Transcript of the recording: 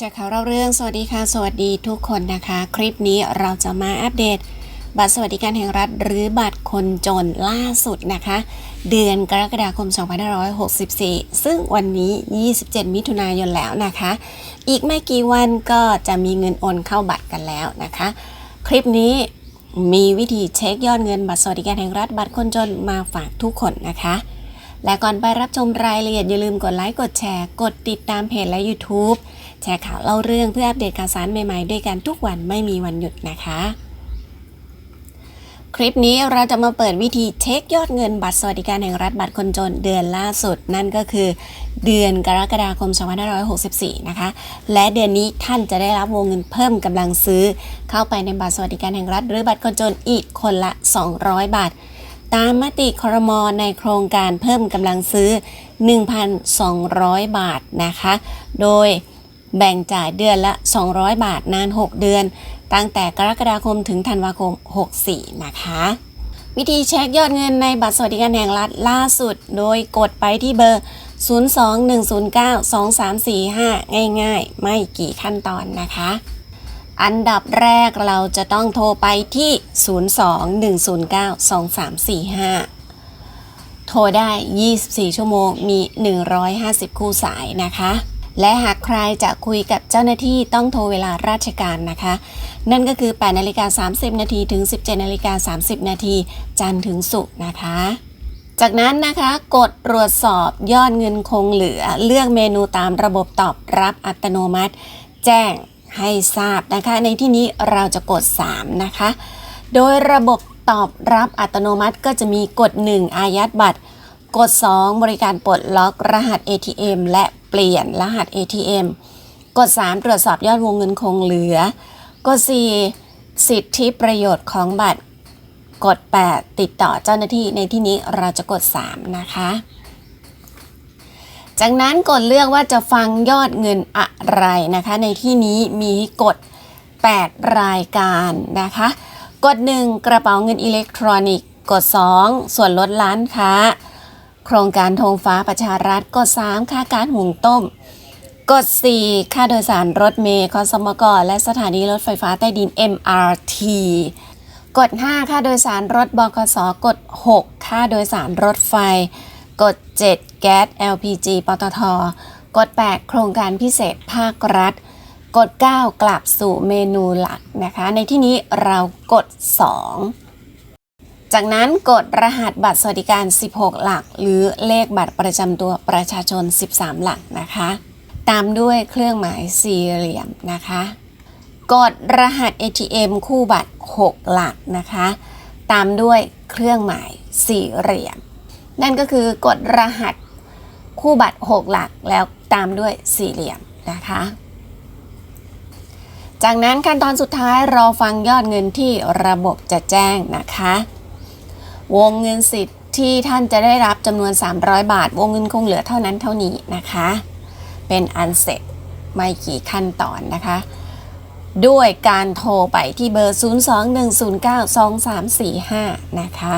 จากข่าวเราเรื่องสวัสดีค่ะ สวัสดีทุกคนนะคะ คลิปนี้เราจะมาอัปเดต บัตรสวัสดิการแห่งรัฐ หรือบัตรคนจนล่าสุดนะคะ เดือนกรกฎาคม 2564 ซึ่งวันนี้ 27 มิถุนายนแล้วนะคะ อีกไม่กี่วันก็จะมีเงินโอนเข้าบัตรกันแล้วนะคะ คลิปนี้มีวิธีเช็คยอดเงินบัตรสวัสดิการแห่งรัฐ บัตรคนจนมาฝากทุกคนนะคะ และก่อนไปรับชมรายละเอียดอย่าลืมกดไลค์กดแชร์กดติดตามเพจและ YouTube แชร์ข่าวเล่าเรื่องเพื่ออัปเดตข่าวสารใหม่ๆด้วยกันทุกวันไม่มีวันหยุดนะคะ คลิปนี้เราจะมาเปิดวิธีเช็คยอดเงินบัตรสวัสดิการแห่งรัฐบัตรคนจนเดือนล่าสุด นั่นก็คือ เดือนกรกฎาคม 2564 นะคะ และเดือนนี้ท่านจะได้รับวงเงินเพิ่มกำลังซื้อ เข้าไปในบัตรสวัสดิการแห่งรัฐ หรือบัตรคนจนอีกคนละ 200 บาท ตามมติครมในโครงการเพิ่มกำลังซื้อ 1,200 บาทนะคะ โดยแบ่งจ่ายเดือนละ 200 บาทนาน 6 เดือน ตั้งแต่กรกฎาคมถึงธันวาคม 64 นะคะ วิธีเช็คยอดเงินในบัตรสวัสดิการแห่งรัฐล่าสุด โดยกดไปที่เบอร์ 021092345 ง่ายๆ ไม่กี่ขั้นตอนนะคะ อันดับแรกเราจะต้องโทรไปที่ 021092345 โทรได้ 24 ชั่วโมง มี 150 คู่สายนะคะ และหากใครจะคุยกับเจ้าหน้าที่ต้องโทรเวลาราชการนะคะ นั่นก็คือ 8 นาฬิกา 30 นาทีถึง 17 นาฬิกา 30 นาทีจันทร์ถึงศุกร์นะคะจากนั้นนะคะกดตรวจสอบยอดเงินคงเหลือ เลือกเมนูตามระบบตอบรับอัตโนมัติ แจ้ง ให้ทราบนะคะ ในที่นี้เราจะกด 3 นะคะ โดยระบบตอบรับอัตโนมัติก็จะมีกด 1 อายัดบัตร กด 2 บริการปลดล็อกรหัส ATM และเปลี่ยนรหัส ATM กด 3 ตรวจสอบยอดวงเงินคงเหลือ กด 4 สิทธิประโยชน์ของบัตร กด 8 ติดต่อเจ้าหน้าที่ในที่นี้เราจะกด 3 นะคะ จากนั้นกดเลือกว่าจะฟังยอดเงินอะไรนะคะ ในที่นี้มีกด 8 รายการนะคะ กด 1 กระเป๋าเงินอิเล็กทรอนิกส์ กด 2 ส่วนลดร้านค้า โครงการธงฟ้าประชารัฐ กด 3 ค่าการหุงต้ม กด 4 ค่าโดยสารรถเมล์คอสมกรและสถานีรถไฟฟ้าใต้ดิน MRT กด 5 ค่าโดยสารรถบกส กด 6 ค่าโดยสารรถไฟ กด 7 แก๊ส LPG ปตทกด8โครงการพิเศษภาครัฐกด9กลับสู่เมนูหลักนะคะ ในที่นี้เรากด 2 จากนั้นกดรหัสบัตรสวัสดิการ 16 หลัก หรือเลขบัตรประจำตัวประชาชน 13 หลักนะคะ ตามด้วยเครื่องหมายสี่เหลี่ยมนะคะ กดรหัส ATM คู่บัตร 6 หลักนะคะ ตามด้วยเครื่องหมายสี่เหลี่ยมนั่นก็คือกดรหัส คู่บัตร 6 หลักแล้วตามด้วยสี่เหลี่ยมนะคะ จากนั้นขั้นตอนสุดท้ายรอฟังยอดเงินที่ระบบจะแจ้งนะคะ วงเงินสิทธิ์ที่ท่านจะได้รับจำนวน 300 บาท วงเงินคงเหลือเท่านั้นเท่านี้นะคะ เป็นอันเสร็จไม่กี่ขั้นตอนนะคะ ด้วยการโทรไปที่เบอร์ 021092345 นะคะ